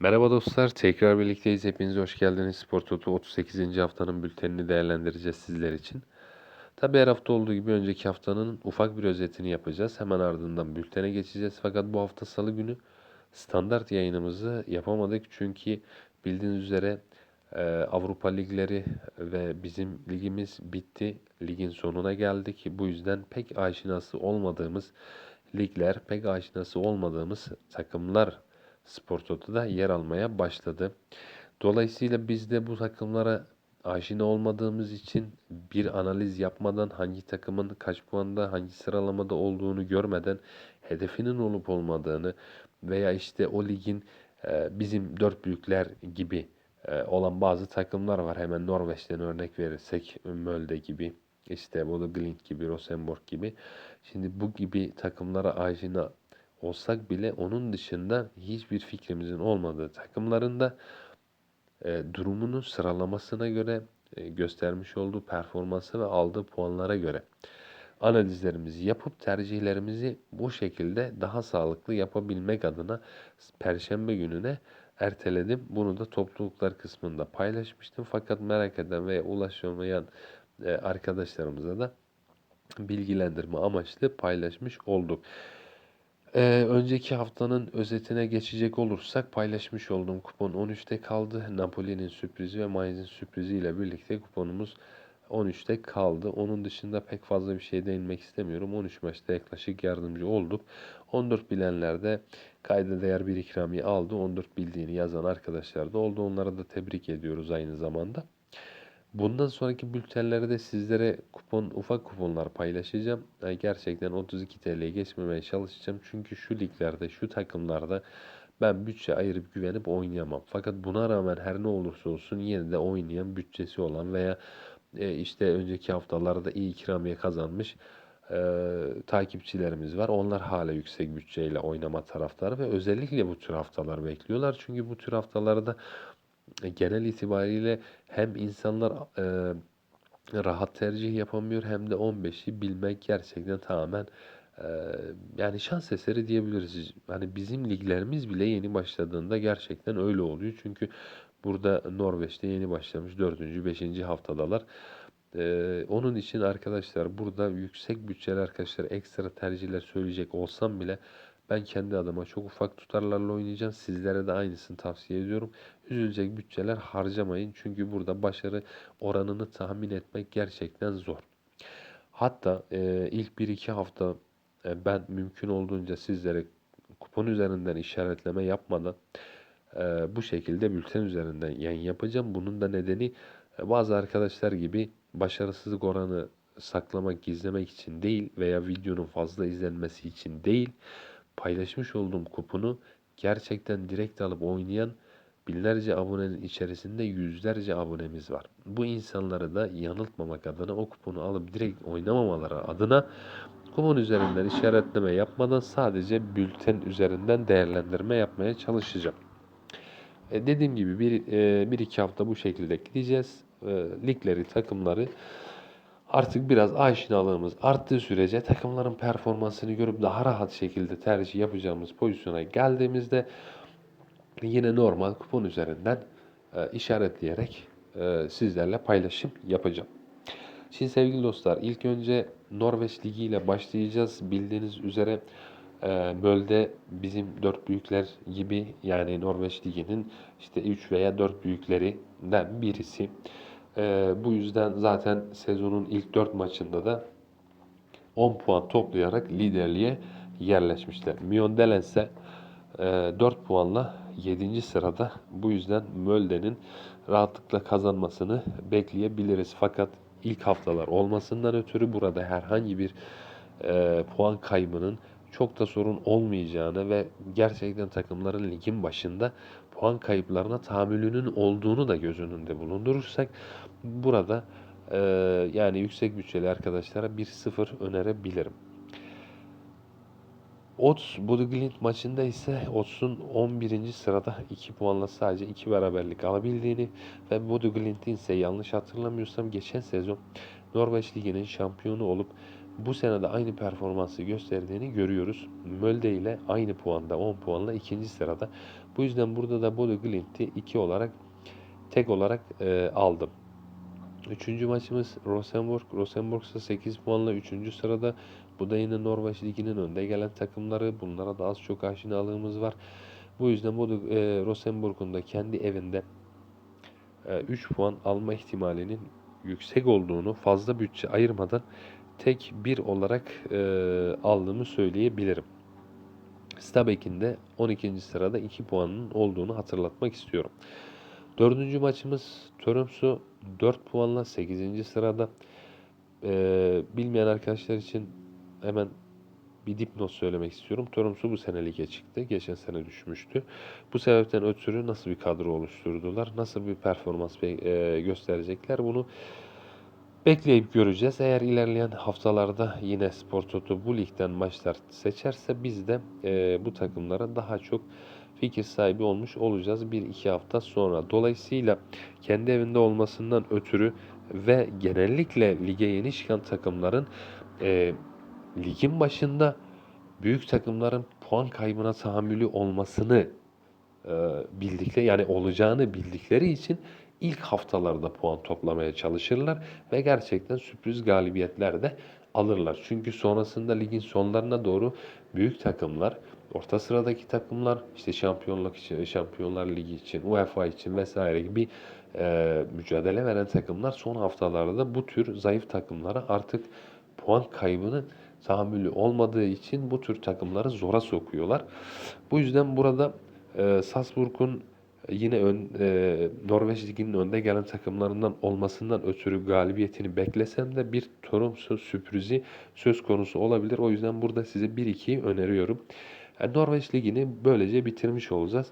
Merhaba dostlar, tekrar birlikteyiz. Hepiniz hoş geldiniz. Spor Toto 38. haftanın bültenini değerlendireceğiz sizler için. Tabi her hafta olduğu gibi önceki haftanın ufak bir özetini yapacağız. Hemen ardından bültene geçeceğiz. Fakat bu hafta salı günü standart yayınımızı yapamadık. Çünkü bildiğiniz üzere e, Avrupa ligleri ve bizim ligimiz bitti. Ligin sonuna geldik. Bu yüzden pek aşinası olmadığımız ligler, pek aşinası olmadığımız takımlar Spor Toto'da yer almaya başladı. Dolayısıyla biz de bu takımlara aşina olmadığımız için bir analiz yapmadan hangi takımın kaç puanda hangi sıralamada olduğunu görmeden hedefinin olup olmadığını veya işte o ligin e, bizim dört büyükler gibi e, olan bazı takımlar var. Hemen Norveç'ten örnek verirsek Mölde gibi işte Bodo Glimt gibi Rosenborg gibi. Şimdi bu gibi takımlara aşina olsak bile onun dışında hiçbir fikrimizin olmadığı takımlarında e, durumunu sıralamasına göre e, göstermiş olduğu performansı ve aldığı puanlara göre analizlerimizi yapıp tercihlerimizi bu şekilde daha sağlıklı yapabilmek adına Perşembe gününe erteledim. Bunu da topluluklar kısmında paylaşmıştım. Fakat merak eden veya ulaşamayan e, arkadaşlarımıza da bilgilendirme amaçlı paylaşmış olduk. Ee, önceki haftanın özetine geçecek olursak paylaşmış olduğum kupon 13'te kaldı. Napoli'nin sürprizi ve Mainz'in sürprizi ile birlikte kuponumuz 13'te kaldı. Onun dışında pek fazla bir şey değinmek istemiyorum. 13 maçta yaklaşık yardımcı olduk. 14 bilenlerde kayda değer bir ikramiye aldı. 14 bildiğini yazan arkadaşlar da oldu. Onlara da tebrik ediyoruz aynı zamanda. Bundan sonraki bültenlerde sizlere kupon ufak kuponlar paylaşacağım. Yani gerçekten 32 TL'ye geçmemeye çalışacağım. Çünkü şu liglerde, şu takımlarda ben bütçe ayırıp güvenip oynayamam. Fakat buna rağmen her ne olursa olsun yine de oynayan bütçesi olan veya e, işte önceki haftalarda iyi ikramiye kazanmış e, takipçilerimiz var. Onlar hala yüksek bütçeyle oynama taraftarı ve özellikle bu tür haftalar bekliyorlar. Çünkü bu tür haftalarda genel itibariyle hem insanlar e, rahat tercih yapamıyor hem de 15'i bilmek gerçekten tamamen e, yani şans eseri diyebiliriz. Hani bizim liglerimiz bile yeni başladığında gerçekten öyle oluyor. Çünkü burada Norveç'te yeni başlamış 4. 5. haftadalar. Ee, onun için arkadaşlar burada yüksek bütçeli arkadaşlar ekstra tercihler söyleyecek olsam bile ben kendi adıma çok ufak tutarlarla oynayacağım. Sizlere de aynısını tavsiye ediyorum. Üzülecek bütçeler harcamayın. Çünkü burada başarı oranını tahmin etmek gerçekten zor. Hatta e, ilk 1-2 hafta e, ben mümkün olduğunca sizlere kupon üzerinden işaretleme yapmadan e, bu şekilde bülten üzerinden yayın yapacağım. Bunun da nedeni e, bazı arkadaşlar gibi başarısızlık oranı saklamak, gizlemek için değil veya videonun fazla izlenmesi için değil paylaşmış olduğum kuponu gerçekten direkt alıp oynayan binlerce abonenin içerisinde yüzlerce abonemiz var. Bu insanları da yanıltmamak adına o kuponu alıp direkt oynamamaları adına kupon üzerinden işaretleme yapmadan sadece bülten üzerinden değerlendirme yapmaya çalışacağım. E dediğim gibi bir, e, bir iki hafta bu şekilde gideceğiz. E, ligleri, takımları artık biraz aşinalığımız arttığı sürece takımların performansını görüp daha rahat şekilde tercih yapacağımız pozisyona geldiğimizde yine normal kupon üzerinden e, işaretleyerek e, sizlerle paylaşım yapacağım. Şimdi sevgili dostlar ilk önce Norveç Ligi ile başlayacağız. Bildiğiniz üzere e, Mölde bizim dört büyükler gibi yani Norveç Ligi'nin işte 3 veya 4 büyüklerinden birisi. E, bu yüzden zaten sezonun ilk 4 maçında da 10 puan toplayarak liderliğe yerleşmişler. Mjøndalen ise e, 4 puanla 7. sırada. Bu yüzden Mölde'nin rahatlıkla kazanmasını bekleyebiliriz. Fakat ilk haftalar olmasından ötürü burada herhangi bir e, puan kaybının çok da sorun olmayacağını ve gerçekten takımların ligin başında puan kayıplarına tahammülünün olduğunu da göz önünde bulundurursak burada e, yani yüksek bütçeli arkadaşlara 1-0 önerebilirim. Ots Bodø maçında ise Ots'un 11. sırada 2 puanla sadece 2 beraberlik alabildiğini ve Bodø ise yanlış hatırlamıyorsam geçen sezon Norveç Ligi'nin şampiyonu olup bu sene de aynı performansı gösterdiğini görüyoruz. Mölde ile aynı puanda 10 puanla ikinci sırada. Bu yüzden burada da Bodo Glimt'i 2 olarak tek olarak e, aldım. Üçüncü maçımız Rosenborg. Rosenborg ise 8 puanla 3. sırada. Bu da yine Norveç Ligi'nin önde gelen takımları. Bunlara da az çok aşinalığımız var. Bu yüzden Bodo, e, Rosenborg'un da kendi evinde 3 puan alma ihtimalinin yüksek olduğunu fazla bütçe ayırmadan tek bir olarak e, aldığımı söyleyebilirim. Stabek'in de 12. sırada 2 puanının olduğunu hatırlatmak istiyorum. Dördüncü maçımız Törümsü 4 puanla 8. sırada. Ee, bilmeyen arkadaşlar için hemen bir dipnot söylemek istiyorum. Törümsü bu sene lige çıktı. Geçen sene düşmüştü. Bu sebepten ötürü nasıl bir kadro oluşturdular, nasıl bir performans e, gösterecekler bunu bekleyip göreceğiz. Eğer ilerleyen haftalarda yine Spor Toto bu ligden maçlar seçerse biz de e, bu takımlara daha çok fikir sahibi olmuş olacağız 1-2 hafta sonra. Dolayısıyla kendi evinde olmasından ötürü ve genellikle lige yeni çıkan takımların e, ligin başında büyük takımların puan kaybına tahammülü olmasını e, bildikleri yani olacağını bildikleri için ilk haftalarda puan toplamaya çalışırlar ve gerçekten sürpriz galibiyetler de alırlar. Çünkü sonrasında ligin sonlarına doğru büyük takımlar, orta sıradaki takımlar, işte şampiyonluk için, Şampiyonlar Ligi için, UEFA için vesaire gibi e, mücadele veren takımlar son haftalarda bu tür zayıf takımlara artık puan kaybının tahammülü olmadığı için bu tür takımları zora sokuyorlar. Bu yüzden burada e, Salzburg'un yine ön, e, Norveç Ligi'nin önde gelen takımlarından olmasından ötürü galibiyetini beklesem de bir Tromsø sürprizi söz konusu olabilir. O yüzden burada size 1-2'yi öneriyorum. Yani Norveç Ligi'ni böylece bitirmiş olacağız.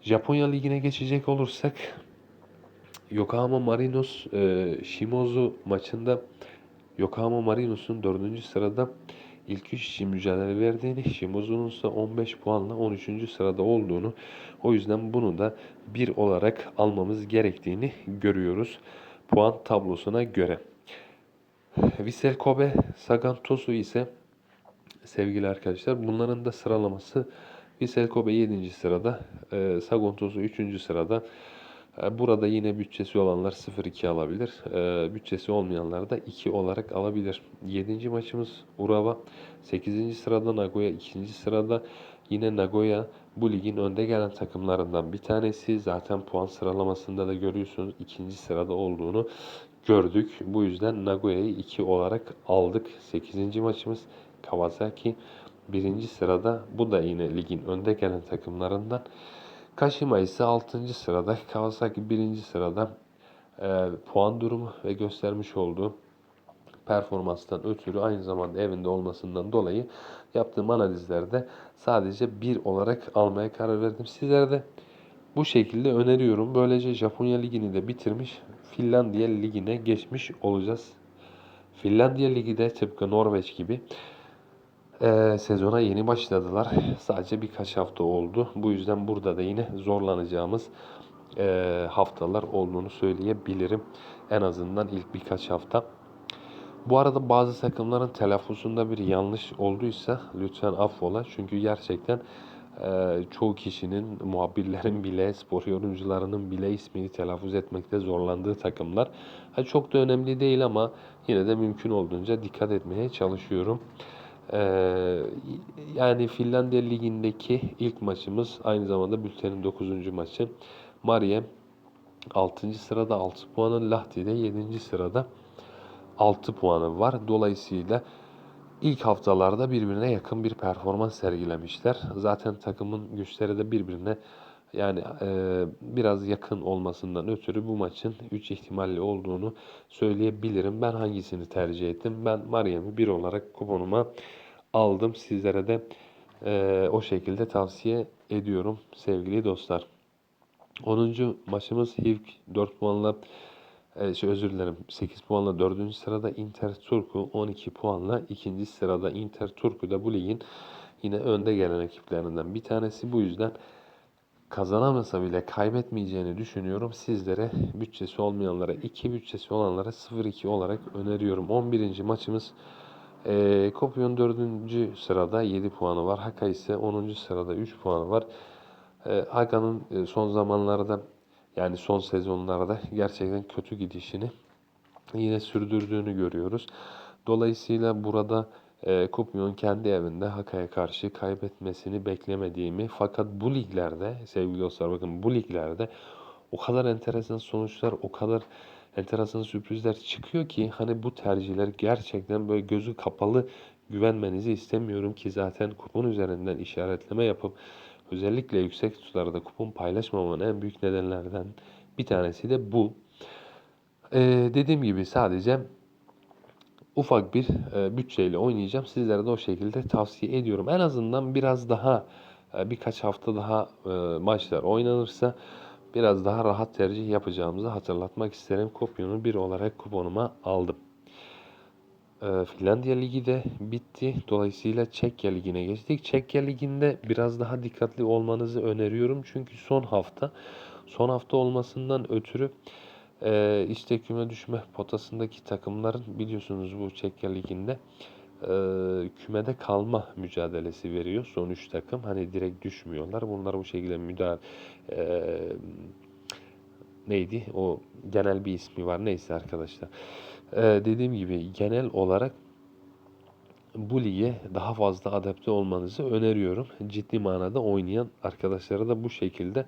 Japonya Ligi'ne geçecek olursak Yokohama Marinos e, Shimozu maçında Yokohama Marinos'un 4. sırada ilk 3 için mücadele verdiğini, Shimozu'nun ise 15 puanla 13. sırada olduğunu, o yüzden bunu da bir olarak almamız gerektiğini görüyoruz puan tablosuna göre. Vissel Kobe, Sagan Tosu ise sevgili arkadaşlar bunların da sıralaması Vissel Kobe 7. sırada, e, Sagan Tosu 3. sırada. E, Burada yine bütçesi olanlar 0-2 alabilir. E, Bütçesi olmayanlar da 2 olarak alabilir. 7. maçımız Urawa. 8. sırada Nagoya 2. sırada. Yine Nagoya bu ligin önde gelen takımlarından bir tanesi. Zaten puan sıralamasında da görüyorsunuz 2. sırada olduğunu gördük. Bu yüzden Nagoya'yı 2 olarak aldık. 8. maçımız Kawasaki 1. sırada. Bu da yine ligin önde gelen takımlarından. Kashima ise 6. sırada, Kawasaki 1. sırada e, puan durumu ve göstermiş olduğu performanstan ötürü aynı zamanda evinde olmasından dolayı yaptığım analizlerde sadece bir olarak almaya karar verdim. Sizlere de bu şekilde öneriyorum. Böylece Japonya Ligi'ni de bitirmiş, Finlandiya Ligi'ne geçmiş olacağız. Finlandiya Ligi de tıpkı Norveç gibi ee, sezona yeni başladılar. Sadece birkaç hafta oldu. Bu yüzden burada da yine zorlanacağımız e, haftalar olduğunu söyleyebilirim. En azından ilk birkaç hafta. Bu arada bazı takımların telaffuzunda bir yanlış olduysa lütfen affola. Çünkü gerçekten e, çoğu kişinin, muhabirlerin bile, spor yorumcularının bile ismini telaffuz etmekte zorlandığı takımlar. Ha, çok da önemli değil ama yine de mümkün olduğunca dikkat etmeye çalışıyorum. Ee, yani Finlandiya Ligi'ndeki ilk maçımız aynı zamanda bültenin 9. maçı. Mariem 6. sırada 6 puanı, Lahti'de 7. sırada 6 puanı var. Dolayısıyla ilk haftalarda birbirine yakın bir performans sergilemişler. Zaten takımın güçleri de birbirine yani e, biraz yakın olmasından ötürü bu maçın 3 ihtimalli olduğunu söyleyebilirim. Ben hangisini tercih ettim? Ben Mariam'ı 1 olarak kuponuma aldım. Sizlere de e, o şekilde tavsiye ediyorum sevgili dostlar. 10. maçımız Hivk 4 puanla e, şey özür dilerim 8 puanla 4. sırada Inter Turku 12 puanla 2. sırada Inter Turku da bu ligin yine önde gelen ekiplerinden bir tanesi. Bu yüzden kazanamasa bile kaybetmeyeceğini düşünüyorum. Sizlere bütçesi olmayanlara 2 bütçesi olanlara 0-2 olarak öneriyorum. 11. maçımız E, Kopyon 4. sırada 7 puanı var. Haka ise 10. sırada 3 puanı var. E, Haka'nın son zamanlarda yani son sezonlarda gerçekten kötü gidişini yine sürdürdüğünü görüyoruz. Dolayısıyla burada e, Kupyon kendi evinde Haka'ya karşı kaybetmesini beklemediğimi fakat bu liglerde sevgili dostlar bakın bu liglerde o kadar enteresan sonuçlar o kadar enteresan sürprizler çıkıyor ki hani bu tercihler gerçekten böyle gözü kapalı güvenmenizi istemiyorum ki zaten kupon üzerinden işaretleme yapıp özellikle yüksek tutarda kupon paylaşmamanın en büyük nedenlerden bir tanesi de bu. Ee, dediğim gibi sadece ufak bir e, bütçeyle oynayacağım. Sizlere de o şekilde tavsiye ediyorum. En azından biraz daha e, birkaç hafta daha e, maçlar oynanırsa biraz daha rahat tercih yapacağımızı hatırlatmak isterim. Kopyonu bir olarak kuponuma aldım. E, Finlandiya Ligi de bitti. Dolayısıyla Çekya Ligi'ne geçtik. Çekya Ligi'nde biraz daha dikkatli olmanızı öneriyorum. Çünkü son hafta son hafta olmasından ötürü e, işte küme düşme potasındaki takımların biliyorsunuz bu Çekya Ligi'nde e, kümede kalma mücadelesi veriyor. Son 3 takım hani direkt düşmüyorlar. Bunlar bu şekilde müdahale e, neydi? O genel bir ismi var. Neyse arkadaşlar. E, dediğim gibi genel olarak bu lige daha fazla adapte olmanızı öneriyorum. Ciddi manada oynayan arkadaşlara da bu şekilde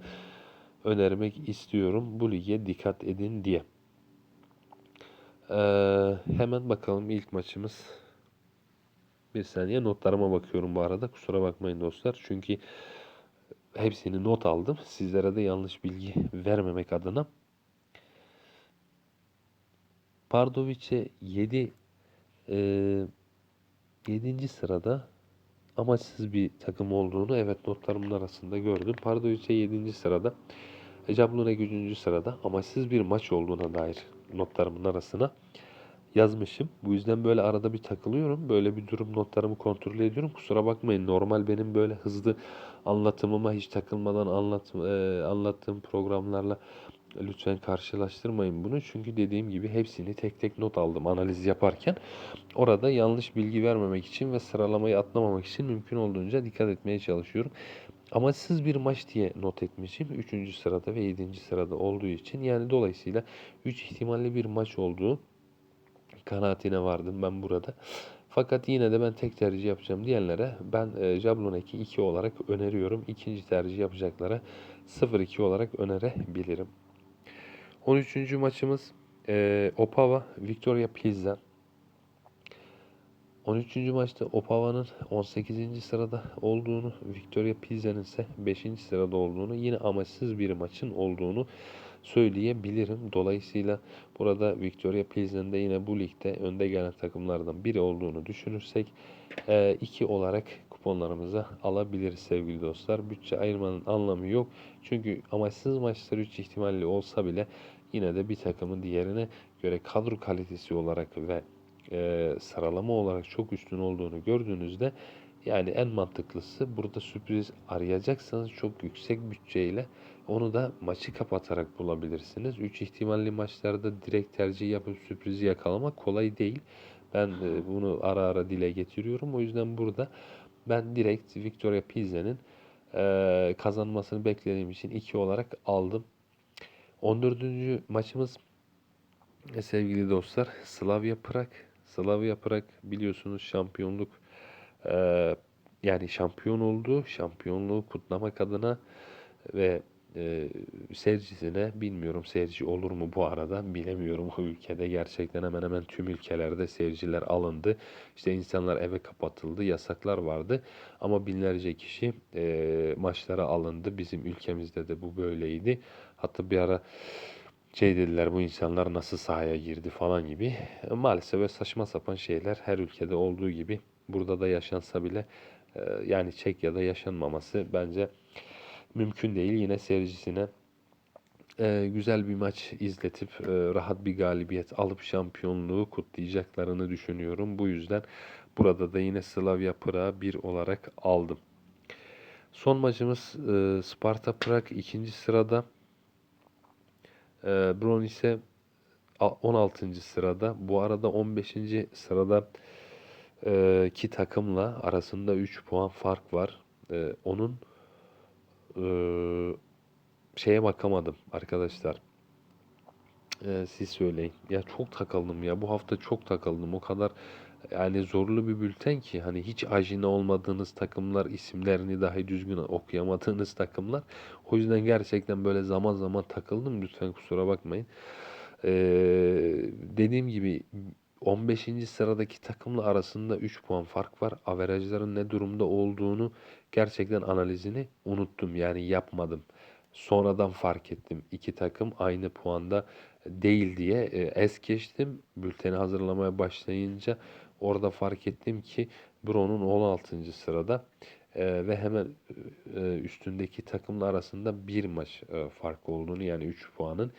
önermek istiyorum. Bu lige dikkat edin diye. Ee, hemen bakalım ilk maçımız. Bir saniye notlarıma bakıyorum bu arada. Kusura bakmayın dostlar. Çünkü hepsini not aldım. Sizlere de yanlış bilgi vermemek adına. Pardovic'e 7 e, 7. sırada amaçsız bir takım olduğunu evet notlarımın arasında gördüm. Pardovic'e 7. sırada Jablon'a 3. sırada amaçsız bir maç olduğuna dair notlarımın arasına yazmışım. Bu yüzden böyle arada bir takılıyorum. Böyle bir durum notlarımı kontrol ediyorum. Kusura bakmayın. Normal benim böyle hızlı anlatımıma hiç takılmadan anlat, e, anlattığım programlarla lütfen karşılaştırmayın bunu. Çünkü dediğim gibi hepsini tek tek not aldım analiz yaparken. Orada yanlış bilgi vermemek için ve sıralamayı atlamamak için mümkün olduğunca dikkat etmeye çalışıyorum. Amaçsız bir maç diye not etmişim. 3. sırada ve 7. sırada olduğu için. Yani dolayısıyla 3 ihtimalli bir maç olduğu kanaatine vardım ben burada. Fakat yine de ben tek tercih yapacağım diyenlere ben e, Jablonek'i 2 olarak öneriyorum. İkinci tercih yapacaklara 0-2 olarak önerebilirim. 13. maçımız e, Opava Victoria Pilsen. 13. maçta Opava'nın 18. sırada olduğunu, Victoria Pilsen'in ise 5. sırada olduğunu, yine amaçsız bir maçın olduğunu söyleyebilirim. Dolayısıyla burada Victoria Pilsen'de yine bu ligde önde gelen takımlardan biri olduğunu düşünürsek 2 olarak kuponlarımıza alabiliriz sevgili dostlar. Bütçe ayırmanın anlamı yok. Çünkü amaçsız maçlar 3 ihtimalli olsa bile yine de bir takımın diğerine göre kadro kalitesi olarak ve e, sıralama olarak çok üstün olduğunu gördüğünüzde yani en mantıklısı burada sürpriz arayacaksanız çok yüksek bütçeyle onu da maçı kapatarak bulabilirsiniz. 3 ihtimalli maçlarda direkt tercih yapıp sürprizi yakalamak kolay değil. Ben e, bunu ara ara dile getiriyorum. O yüzden burada ben direkt Victoria Pilsen'in e, kazanmasını beklediğim için 2 olarak aldım. 14. maçımız e, sevgili dostlar Slavia Prag. Slavia Prag biliyorsunuz şampiyonluk yani şampiyon oldu. Şampiyonluğu kutlamak adına ve e, seyircisine bilmiyorum seyirci olur mu bu arada? Bilemiyorum o ülkede. Gerçekten hemen hemen tüm ülkelerde seyirciler alındı. İşte insanlar eve kapatıldı yasaklar vardı. Ama binlerce kişi e, maçlara alındı. Bizim ülkemizde de bu böyleydi. Hatta bir ara şey dediler bu insanlar nasıl sahaya girdi? falan gibi. E, maalesef ve saçma sapan şeyler her ülkede olduğu gibi burada da yaşansa bile e, yani Çekya'da yaşanmaması bence mümkün değil. Yine seyircisine e, güzel bir maç izletip e, rahat bir galibiyet alıp şampiyonluğu kutlayacaklarını düşünüyorum. Bu yüzden burada da yine Slavia Prag'ı bir olarak aldım. Son maçımız e, Sparta Prag ikinci sırada. E, Bron ise 16. sırada. Bu arada 15. sırada e, ki takımla arasında 3 puan fark var. E, onun e, şeye bakamadım arkadaşlar. E, siz söyleyin. Ya çok takıldım ya. Bu hafta çok takıldım. O kadar yani zorlu bir bülten ki hani hiç ajine olmadığınız takımlar, isimlerini dahi düzgün okuyamadığınız takımlar. O yüzden gerçekten böyle zaman zaman takıldım. Lütfen kusura bakmayın. Ee, dediğim gibi 15. sıradaki takımla arasında 3 puan fark var. Averajların ne durumda olduğunu gerçekten analizini unuttum. Yani yapmadım. Sonradan fark ettim. İki takım aynı puanda değil diye e, es geçtim. Bülteni hazırlamaya başlayınca orada fark ettim ki Bro'nun 16. sırada e, ve hemen e, üstündeki takımla arasında bir maç fark olduğunu yani 3 puanın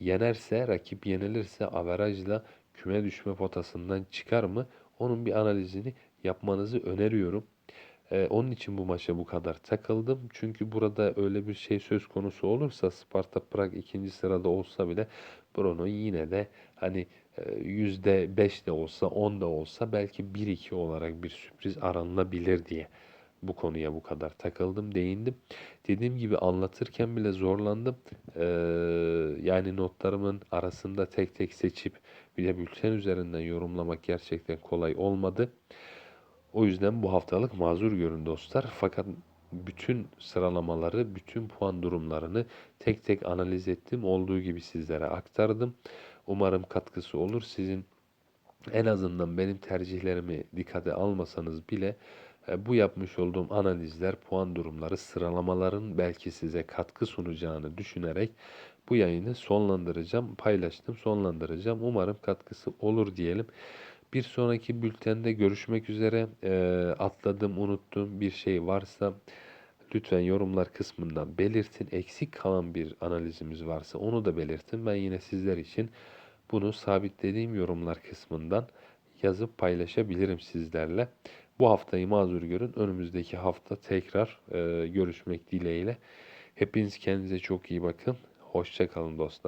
yenerse rakip yenilirse averajla küme düşme potasından çıkar mı? Onun bir analizini yapmanızı öneriyorum. Ee, onun için bu maça bu kadar takıldım. Çünkü burada öyle bir şey söz konusu olursa Sparta Prag ikinci sırada olsa bile Bruno yine de hani e, yüzde beş de olsa 10 da olsa belki 1-2 olarak bir sürpriz aranılabilir diye bu konuya bu kadar takıldım, değindim. Dediğim gibi anlatırken bile zorlandım. Ee, yani notlarımın arasında tek tek seçip bir de bülten üzerinden yorumlamak gerçekten kolay olmadı. O yüzden bu haftalık mazur görün dostlar. Fakat bütün sıralamaları, bütün puan durumlarını tek tek analiz ettim. Olduğu gibi sizlere aktardım. Umarım katkısı olur. Sizin en azından benim tercihlerimi dikkate almasanız bile bu yapmış olduğum analizler, puan durumları, sıralamaların belki size katkı sunacağını düşünerek bu yayını sonlandıracağım. Paylaştım, sonlandıracağım. Umarım katkısı olur diyelim. Bir sonraki bültende görüşmek üzere. E, atladım, unuttum bir şey varsa lütfen yorumlar kısmından belirtin. Eksik kalan bir analizimiz varsa onu da belirtin. Ben yine sizler için bunu sabitlediğim yorumlar kısmından yazıp paylaşabilirim sizlerle. Bu haftayı mazur görün. Önümüzdeki hafta tekrar e, görüşmek dileğiyle. Hepiniz kendinize çok iyi bakın. Hoşça kalın dostlar.